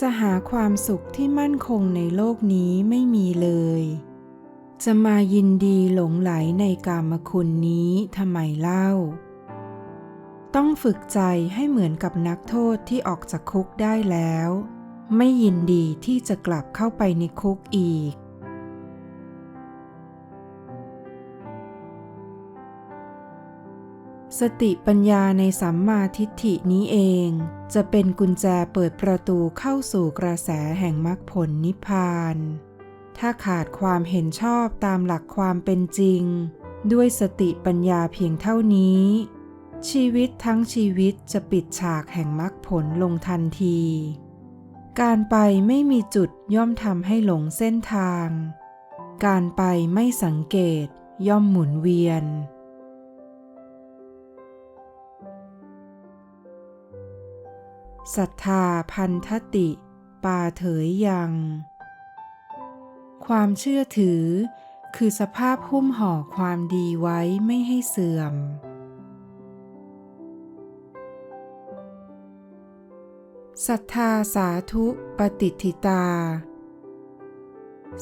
จะหาความสุขที่มั่นคงในโลกนี้ไม่มีเลย จะมายินดีหลงไหลในกามคุณนี้ทำไมเล่า ต้องฝึกใจให้เหมือนกับนักโทษที่ออกจากคุกได้แล้ว ไม่ยินดีที่จะกลับเข้าไปในคุกอีก สติปัญญาในสัมมาทิฏฐินี้เอง จะเป็นกุญแจเปิดประตูเข้าสู่กระแสแห่งมรรคผลนิพพาน ถ้าขาดความเห็นชอบตามหลักความเป็นจริง ด้วยสติปัญญาเพียงเท่านี้ ชีวิตทั้งชีวิตจะปิดฉากแห่งมรรคผลลงทันที การไปไม่มีจุดย่อมทำให้หลงเส้นทาง การไปไม่สังเกตย่อมหมุนเวียน ศรัทธาพันธติ ปาเถยยัง ความเชื่อถือ คือสภาพหุ้มห่อความดีไว้ไม่ให้เสื่อม ศรัทธาสาธุปฏิทิตา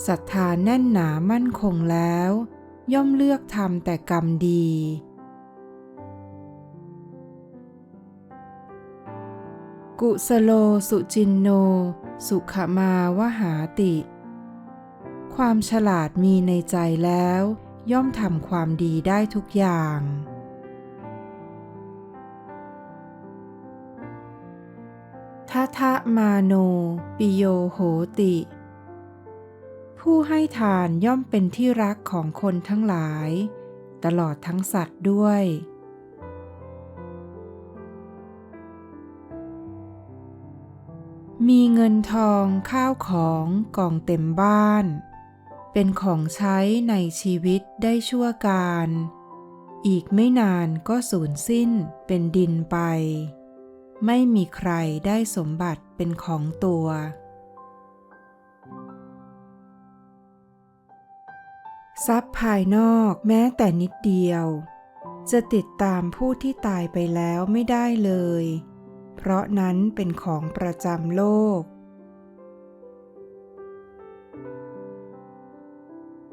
ศรัทธาแน่นหนามั่นคงแล้ว ย่อมเลือกทำแต่กรรมดี กุสโลสุจินโน สุขมาวหาติ ความฉลาดมีในใจแล้ว ย่อมทำความดีได้ทุกอย่าง ทัทะมาโน ปิโยโหติ ผู้ให้ทานย่อมเป็นที่รักของคนทั้งหลาย ตลอดทั้งสัตว์ด้วย มีเงินทองข้าวของกองเต็มบ้าน เป็นของใช้ในชีวิตได้ชั่วการ อีกไม่นานก็สูญสิ้นเป็นดินไป ไม่มีใครได้สมบัติเป็นของตัว ทรัพย์ภายนอกแม้แต่นิดเดียว จะติดตามผู้ที่ตายไปแล้วไม่ได้เลย เพราะนั้นเป็นของประจำโลก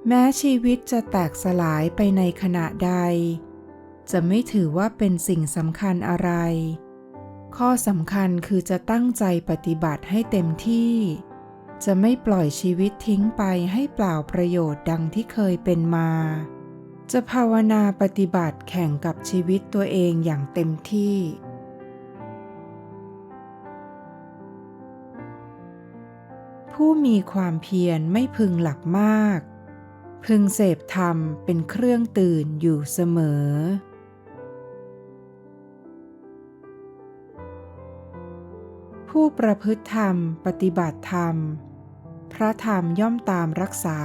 แม้ชีวิตจะแตกสลายไปในขณะใด จะไม่ถือว่าเป็นสิ่งสำคัญอะไร ข้อสำคัญคือจะตั้งใจปฏิบัติให้เต็มที่ จะไม่ปล่อยชีวิตทิ้งไปให้เปล่าประโยชน์ดังที่เคยเป็นมา จะภาวนาปฏิบัติแข่งกับชีวิตตัวเองอย่างเต็มที่ ผู้มีความเพียรไม่พึงหลับมาก พึงเสพธรรมเป็นเครื่องตื่นอยู่เสมอ ผู้ประพฤติธรรมปฏิบัติธรรม พระธรรมย่อมตามรักษา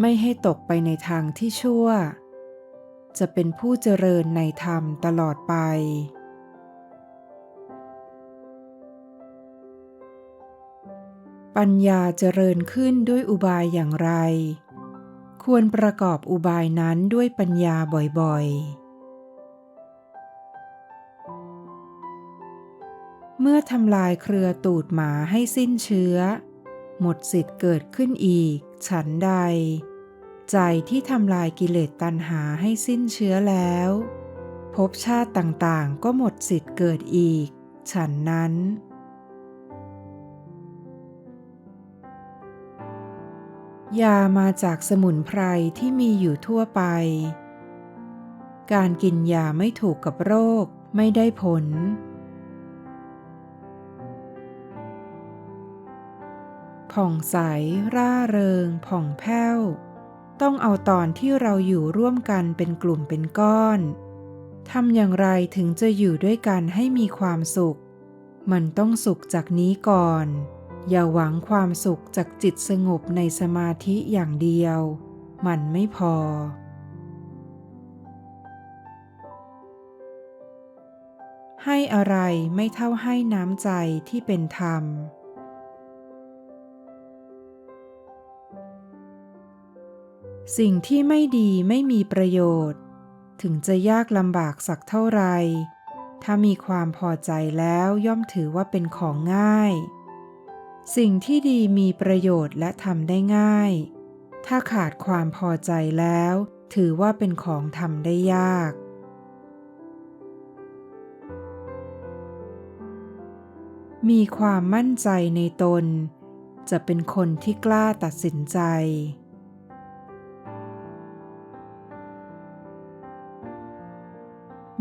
ไม่ให้ตกไปในทางที่ชั่ว จะเป็นผู้เจริญในธรรมตลอดไป ปัญญาเจริญขึ้นด้วยอุบายอย่างไร ควรประกอบอุบายนั้นด้วยปัญญาบ่อยๆ เมื่อทำลายเครือตูดหมาให้สิ้นเชื้อ หมดสิทธิ์เกิดขึ้นอีก ฉันใด ใจที่ทำลายกิเลสตัณหาให้สิ้นเชื้อแล้วภพชาติต่างๆ ก็หมดสิทธิ์เกิดอีก ฉันนั้น ยามาจากสมุนไพรที่มีอยู่ทั่วไป การกินยาไม่ถูกกับโรคไม่ได้ผล ผ่องใส ร่าเริง ผ่องแผ้ว ต้องเอาตอนที่เราอยู่ร่วมกันเป็นกลุ่มเป็นก้อน ทำอย่างไรถึงจะอยู่ด้วยกันให้มีความสุข มันต้องสุขจากนี้ก่อน อย่าหวังความสุขจากจิตสงบในสมาธิอย่างเดียว มันไม่พอ ให้อะไรไม่เท่าให้น้ำใจที่เป็นธรรม สิ่งที่ไม่ดีไม่มีประโยชน์ ถึงจะยากลำบากสักเท่าไร ถ้ามีความพอใจแล้วย่อมถือว่าเป็นของง่าย สิ่งที่ดีมีประโยชน์และทำได้ง่าย ถ้าขาดความพอใจแล้ว ถือว่าเป็นของทำได้ยาก มีความมั่นใจในตน จะเป็นคนที่กล้าตัดสินใจ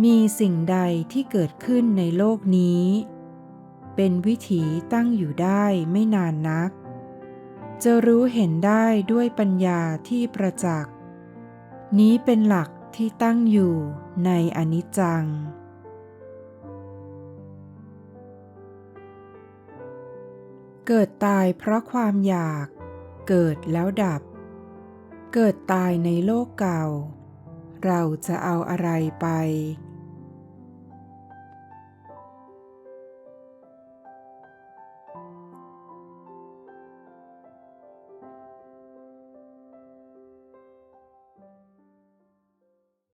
มีสิ่งใดที่เกิดขึ้นในโลกนี้ เป็นวิถีตั้งอยู่ได้ไม่นานนัก จะรู้เห็นได้ด้วยปัญญาที่ประจักษ์ นี้เป็นหลักที่ตั้งอยู่ในอนิจจัง เกิดตายเพราะความอยาก เกิดแล้วดับ เกิดตายในโลกเก่า เราจะเอาอะไรไป